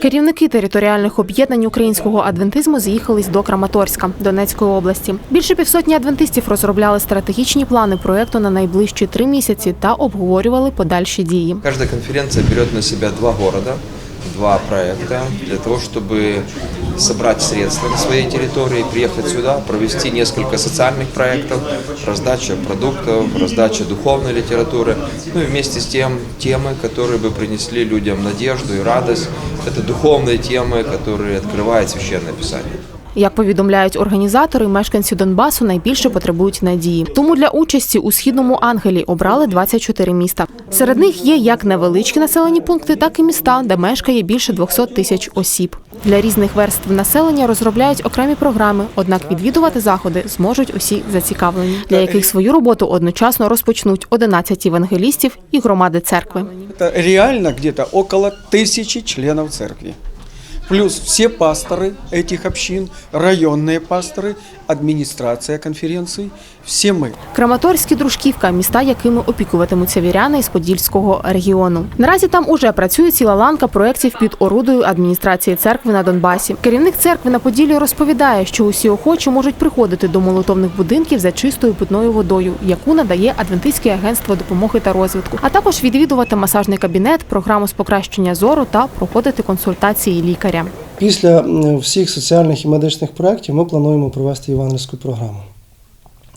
Керівники територіальних об'єднань українського адвентизму з'їхались до Краматорська Донецької області. Більше півсотні адвентистів розробляли стратегічні плани проекту на найближчі три місяці та обговорювали подальші дії. Кожна конференція бере на себе два города, два проекта для того, чтобы собрать средства на своей территории, приехать сюда, провести несколько социальных проектов, раздача продуктов, раздача духовной литературы, ну и вместе с тем темы, которые бы принесли людям надежду и радость. Это духовные темы, которые открывает Священное Писание. Як повідомляють організатори, мешканці Донбасу найбільше потребують надії. Тому для участі у східному ангелі обрали 24 міста. Серед них є як невеличкі населені пункти, так і міста, де мешкає більше 200 тисяч осіб. Для різних верств населення розробляють окремі програми, однак відвідувати заходи зможуть усі зацікавлені, для яких свою роботу одночасно розпочнуть 11 евангелістів і громади церкви. Это реально где-то около тысячи членов церкви. Плюс все пасторы этих общин, районные пасторы, администрация конференций, все мы. Краматорськ і Дружківка міста, якими опікуватимуться віряни із Подільського регіону. Наразі там уже працює ціла ланка проєктів під орудою адміністрації церкви на Донбасі. Керівник церкви на Поділлі розповідає, що усі охочі можуть приходити до молитовних будинків за чистою питною водою, яку надає Адвентистське агентство допомоги та розвитку, а також відвідувати масажний кабінет, програму з покращення зору та проходити консультації лікаря. Після всіх соціальних і медичних проєктів ми плануємо провести євангельську програму.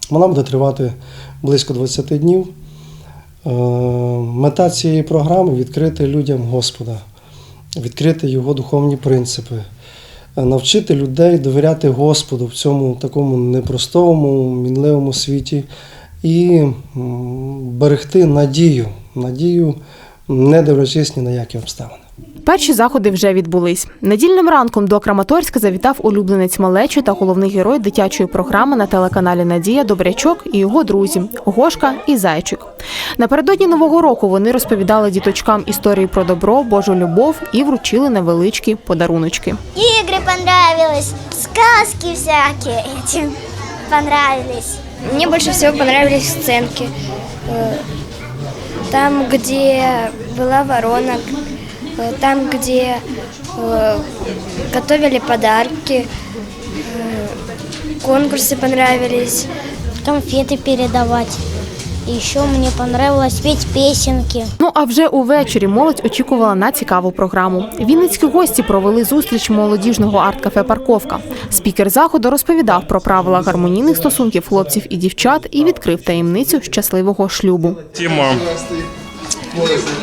Вона буде тривати близько 20 днів. Е, Мета цієї програми відкрити людям Господа, відкрити його духовні принципи, е, навчити людей довіряти Господу в цьому такому непростому, мінливому світі і берегти надію, надію, не дивлячись ні на які обставини. Перші заходи вже відбулись. Недільним ранком до Краматорська завітав улюбленець малечі та головний герой дитячої програми на телеканалі Надія Добрячок і його друзі Гошка і Зайчик. Напередодні нового року вони розповідали діточкам історії про добро, Божу любов і вручили невеличкі подаруночки. Игры понравилось, сказки всякие эти понравились. Мне больше всего понравились сценки. Э, Там, где была ворона, э, там, где э, готовили подарки, э, конкурсы понравились. Конфеты передавать. Еще мне понравилось петь песенки. Ну а вже увечері молодь очікувала на цікаву програму. Вінницькі гості провели зустріч молодіжного арт-кафе Парковка. Спікер заходу розповідав про правила гармонійних стосунків хлопців і дівчат і відкрив таємницю щасливого шлюбу. Тема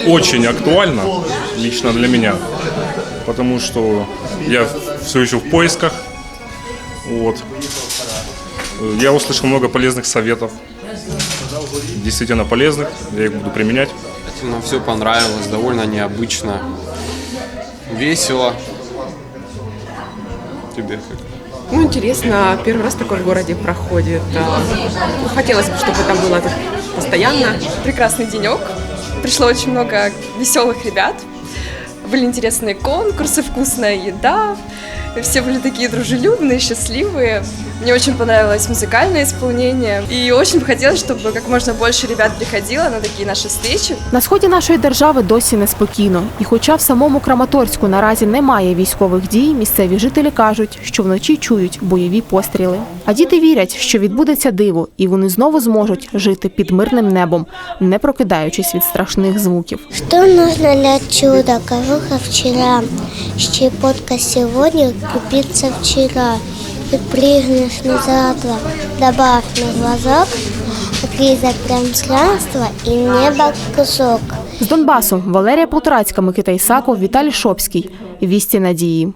очень актуальна лично для меня, потому что я все еще в поисках. Вот. Я услышал много полезных советов, действительно полезных, я их буду применять. Нам все понравилось, довольно необычно, весело. Тебе как? Ну, интересно, первый раз такой в городе проходит. А, ну, Хотелось бы, чтобы это было постоянно. прекрасный денек. Пришло очень много веселых ребят Были интересные конкурсы, вкусная еда. Все были такие дружелюбные, счастливые. Мне очень понравилось музыкальное исполнение. И очень бы хотелось, чтобы как можно больше ребят приходило на такие наши встречи. На сході нашої держави досі неспокійно. І хоча в самому Краматорську наразі немає військових дій, місцеві жителі кажуть, що вночі чують бойові постріли. А діти вірять, що відбудеться диво, і вони знову зможуть жити під мирним небом, не прокидаючись від страшних звуків. Что нужно для чуда? Кожуха вчера, щепотка сегодня, купиться вчера. И прыгнешь на завтра, добавь на глазок, отрезок пространства и небо кусок. З Донбасу Валерія Полторацька, Микита Ісаков, Віталій Шопський. Вісті надії.